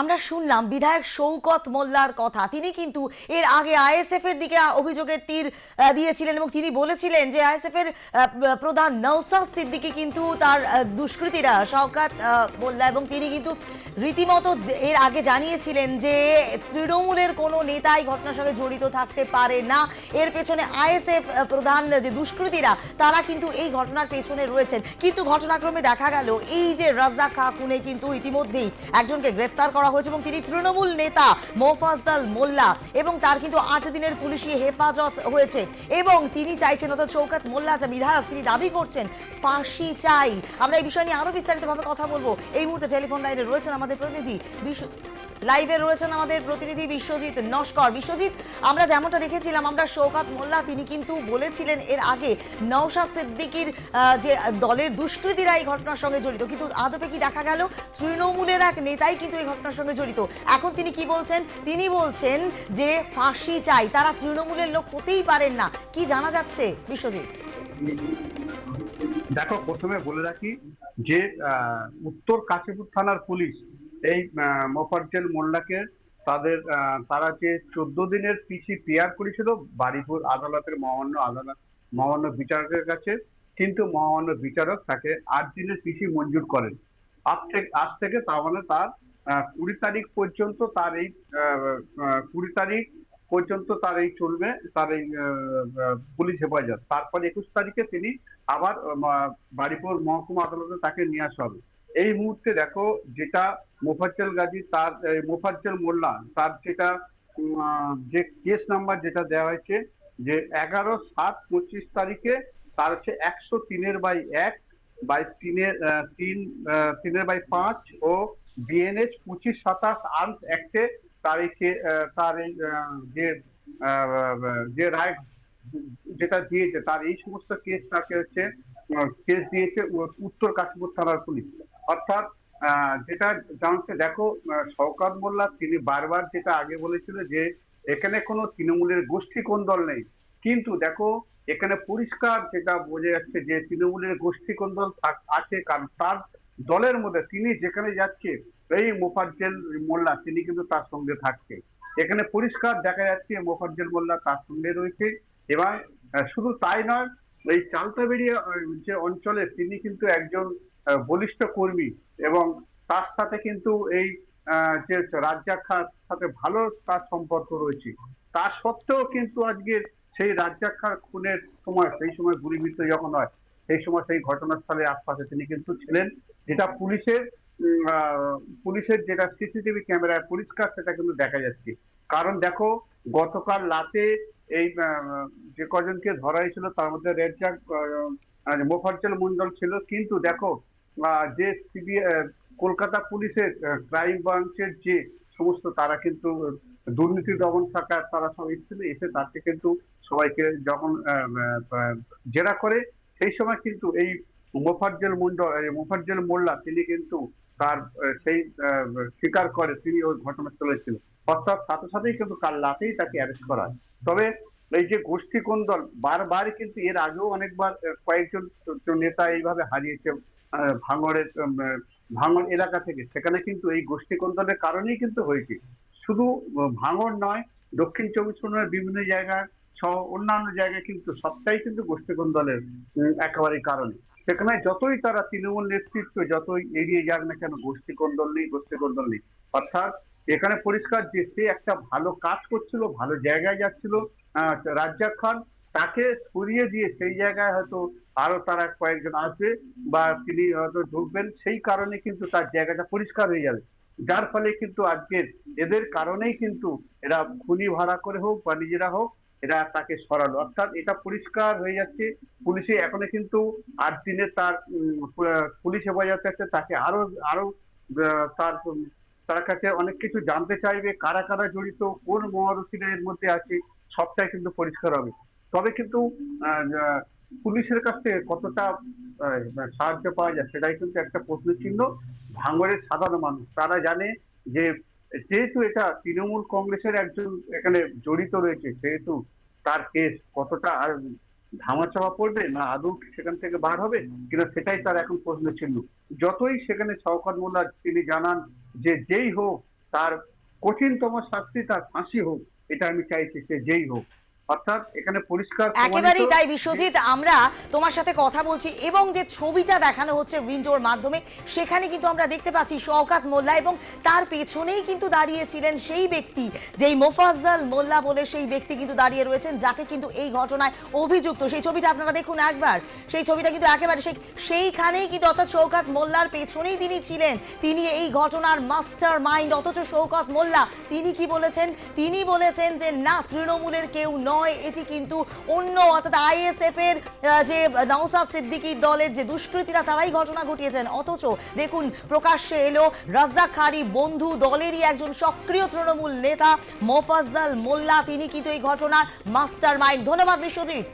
আমরা শুনলাম বিধায়ক শৌকত মোল্লার কথা। তিনি কিন্তু এর আগে আইএসএফ এর দিকে অভিযোগের তীর দিয়েছিলেন এবং তিনি বলেছিলেন যে আইএসএফ এর প্রধান নৌসাদ সিদ্দিকী কিন্তু তার দুষ্কৃতীরা শওকাত মোল্লা এবং তিনি কিন্তু রীতিমতো এর আগে জানিয়েছিলেন যে তৃণমূলের কোনো নেতাই ঘটনার সঙ্গে জড়িত থাকতে পারে না। এর পেছনে আইএসএফ প্রধান যে দুষ্কৃতীরা, তারা কিন্তু এই ঘটনার পেছনে রয়েছেন। কিন্তু ঘটনাক্রমে দেখা গেল, এই যে রাজ্জাক খা খুনে কিন্তু ইতিমধ্যেই একজনকে গ্রেফতার করা হয়েছে এবং তিনি তৃণমূল নেতা মোফাজ্জাল মোল্লা এবং তার কিন্তু আট দিনের পুলিশি হেফাজত হয়েছে। এবং তিনি চাইছেন, অর্থাৎ শৌকাত মোল্লা যা বিধায়ক, তিনি দাবি করছেন, ফাঁসি চাই। আমরা এই বিষয় নিয়ে আরও বিস্তারিতভাবে কথা বলব। এই মুহূর্তে টেলিফোন লাইনে রয়েছেন আমাদের প্রতিনিধি বিশ্ব লাইভে রয়েছেন আমাদের প্রতিনিধি বিশ্বজিৎ নস্কর। বিশ্বজিৎ, আমরা যেমনটা দেখেছিলাম, আমরা শৌকত মোল্লা, তিনি কিন্তু বলেছিলেন এর আগে নওশাদ সিদ্দিকির যে দলের দুষ্কৃতীরা এই ঘটনার সঙ্গে জড়িত। কিন্তু আদপে কি দেখা গেল? তৃণমূলের এক নেতাই কিন্তু এই ঘটনার সঙ্গে জড়িত। এখন তিনি কি বলছেন? তিনি বলছেন যে ফাঁসি চাই। তারা তৃণমূলের লোক হতেই পারেন না। কি জানা যাচ্ছে বিশ্বজিৎ? দেখো, প্রথমে বলে রাখি যে উত্তর কাশীপুর থানার পুলিশ এই মোফাজ্জল মোল্লাকে তাদের তারা যে চোদ্দ দিনের পিসি পেয়ার করেছিল বাড়িপুর আদালতের মহামান্য আদালত মহামান্য বিচারকের কাছে কিন্তু মহামান্য বিচারক তাকে আট দিনের পিসি মঞ্জুর করেন। আজ থেকে আজ থেকে তার মানে তার কুড়ি তারিখ পর্যন্ত তার এই কুড়ি তারিখ পর্যন্ত তার এই চলবে তার এই পুলিশ হেফাজত। তারপর একুশ তারিখে তিনি আবার আহ, বাড়িপুর মহকুমা আদালতে তাকে নিয়ে আসা হবে। এই মুহূর্তে দেখো যেটা মোফাজ্জল গাজী তার মোফাজ্জল মোল্লা, তার যেটা যে কেস নাম্বার যেটা দেওয়া হয়েছে যে এগারো সাত পঁচিশ তারিখে তার হচ্ছে একশো তিনের বাই এক, বাই তিনের তিন তিনের বাই পাঁচ ও বিএনএস পঁচিশ সাতাশ আর্মস অ্যাক্টে তার এই তার এই যে যে রায় যেটা দিয়েছে তার এই সমস্ত কেস তাকে হচ্ছে কেস দিয়েছে উত্তর কাশীপুর থানার পুলিশ। অর্থাৎ যেটা জানছে দেখো শওকত মোল্লা তিনি বারবার যেটা আগে বলেছিল যে এখানে কোনো তৃণমূলের গোষ্ঠী কোন দল নেই। কিন্তু দেখো, এখানে পরিষ্কার যেটা বোঝা যাচ্ছে যে তৃণমূলের গোষ্ঠী কোন দল আছে, কারণ তার দলের মধ্যে তিনি যেখানে যাচ্ছে, এই মোফাজ্জেল মোল্লা, তিনি কিন্তু তার সঙ্গে থাকছে। এখানে পরিষ্কার দেখা যাচ্ছে মোফাজ্জেল মোল্লা তার সঙ্গে রয়েছে। এবং শুধু তাই নয়, এই চালতাবেড়িয়া যে অঞ্চলে তিনি কিন্তু একজন বলিষ্ঠ কর্মী এবং তার সাথে কিন্তু এই যে রাজ্জাক খার সাথে ভালো তার সম্পর্ক রয়েছে। তার সত্ত্বেও কিন্তু আজকে সেই রাজ্জাক খার খুনের সময়, সেই সময় গুলিবিদ্ধ যখন হয়, সেই সময় সেই ঘটনাস্থলে আশপাশে তিনি কিন্তু ছিলেন। যেটা পুলিশের পুলিশের যেটা সিসিটিভি ক্যামেরায় পরিষ্কার সেটা কিন্তু দেখা যাচ্ছে। কারণ দেখো, গতকাল রাতে এই যে কজনকে ধরা হয়েছিল তার মধ্যে রেজ্জাক মোফাজ্জল মন্ডল ছিল। কিন্তু দেখো যে কলকাতা পুলিশের ক্রাইম ব্রাঞ্চের যে সমস্ত, তারা কিন্তু দুর্নীতি দমন শাখা তারা সব এসেছিল, এসে তাকে কিন্তু সবাইকে যখন জেরা করে, সেই সময় কিন্তু এই মোফাজ্জল মন্ডল মোফাজ্জল মোল্লা, তিনি কিন্তু তার সেই স্বীকার করে, তিনি ওই ঘটনাস্থলে ছিল অর্থাৎ সাথে সাথেই কিন্তু কাল রাতেই তাকে অ্যারেস্ট করা হয়। তবে এই যে গোষ্ঠী কোন্দল, বারবার কিন্তু এর আগেও অনেকবার কয়েকজন নেতা এইভাবে হারিয়েছে ভাঙড়ের ভাঙড় এলাকা থেকে। সেখানে কিন্তু এই গোষ্ঠী কোন্দলের কারণেই কিন্তু হয়েছে। শুধু ভাঙড় নয়, দক্ষিণ চব্বিশ পরগনার বিভিন্ন জায়গায় সহ অন্যান্য জায়গায় কিন্তু সবটাই কিন্তু গোষ্ঠী কোন্দলের একেবারে কারণে। সেখানে যতই তারা তৃণমূল নেতৃত্ব, যতই এড়িয়ে যাক না কেন, গোষ্ঠী কোন্দল নেই, গোষ্ঠী কোন্দল নেই। অর্থাৎ এখানে পরিষ্কার যে সে একটা ভালো কাজ করছিল, ভালো জায়গায় যাচ্ছিল রাজ্জাক খান, তাকে সরিয়ে দিয়ে সেই জায়গায় হয়তো আরও তারা কয়েকজন আসবে বা তিনি হয়তো ঢুকবেন, সেই কারণে কিন্তু তার জায়গাটা পরিষ্কার হয়ে যাবে। যার ফলে কিন্তু আজকের এদের কারণেই কিন্তু এরা খুনি ভাড়া করে হোক বা নিজেরা হোক, এরা তাকে সরালো। অর্থাৎ এটা পরিষ্কার হয়ে যাচ্ছে। পুলিশে এখনও কিন্তু আট দিনে তার পুলিশ হেফাজতে আছে, তাকে আরও আরও তার তার কাছে অনেক কিছু জানতে চাইবে, কারা কারা জড়িত, কোন মহারথীরা এর মধ্যে আছে, সবটাই কিন্তু পরিষ্কার হবে। তবে কিন্তু পুলিশের কাছ থেকে কতটা সাহায্য পাওয়া যায় সেটাই কিন্তু একটা প্রশ্ন চিহ্ন। ভাঙড়ের সাধারণ মানুষ, তারা জানে যে যেহেতু এটা তৃণমূল কংগ্রেসের একজন এখানে জড়িত রয়েছে, সেহেতু তার কেস কতটা আর ধামাচাপা পড়বে না আদৌ সেখান থেকে বার হবে কিনা সেটাই তার এখন প্রশ্ন চিহ্ন। যতই সেখানে শওকত মোল্লা তিনি জানান যে যেই হোক, তার কঠিনতম শাস্তি তার ফাঁসি হোক, এটা আমি চাইছি সে যেই হোক। অর্থাৎ এখানে পরিষ্কার একেবারেই তাই বিশ্বজিৎ আমরা তোমার সাথে কথা বলছি এবং যে ছবিটা দেখানো হচ্ছে উইন্ডোর মাধ্যমে সেখানে কিন্তু আমরা দেখতে পাচ্ছি শওকাত মোল্লা এবং তার পেছনেই কিন্তু দাঁড়িয়েছিলেন সেই ব্যক্তি যেই মোফাজ্জল মোল্লা বলে সেই ব্যক্তি কিন্তু দাঁড়িয়ে রয়েছেন যাকে কিন্তু এই ঘটনায় অভিযুক্ত। সেই ছবিটা আপনারা দেখুন একবার। সেই ছবিটা কিন্তু একেবারে সেই সেইখানেই কিন্তু অর্থাৎ শওকাত মোল্লার পেছনেই তিনি ছিলেন। তিনি এই ঘটনার মাস্টার মাইন্ড অথচ শওকত মোল্লা তিনি কি বলেছেন? তিনি বলেছেন যে না তৃণমূলের কেউ নয়। এটি কিন্তু অন্য, অর্থাৎ আইএসএফ এর যে নওসাদ সিদ্দিকীর দলের যে দুষ্কৃতীরা, তারাই ঘটনা ঘটিয়েছেন। অথচ দেখুন, প্রকাশ্যে এলো রাজ্জাক খারি বন্ধু দলেরই একজন সক্রিয় তৃণমূল নেতা, মোফাজ্জাল মোল্লা, তিনি কিন্তু এই ঘটনার মাস্টার মাইন্ড ধন্যবাদ বিশ্বজিৎ।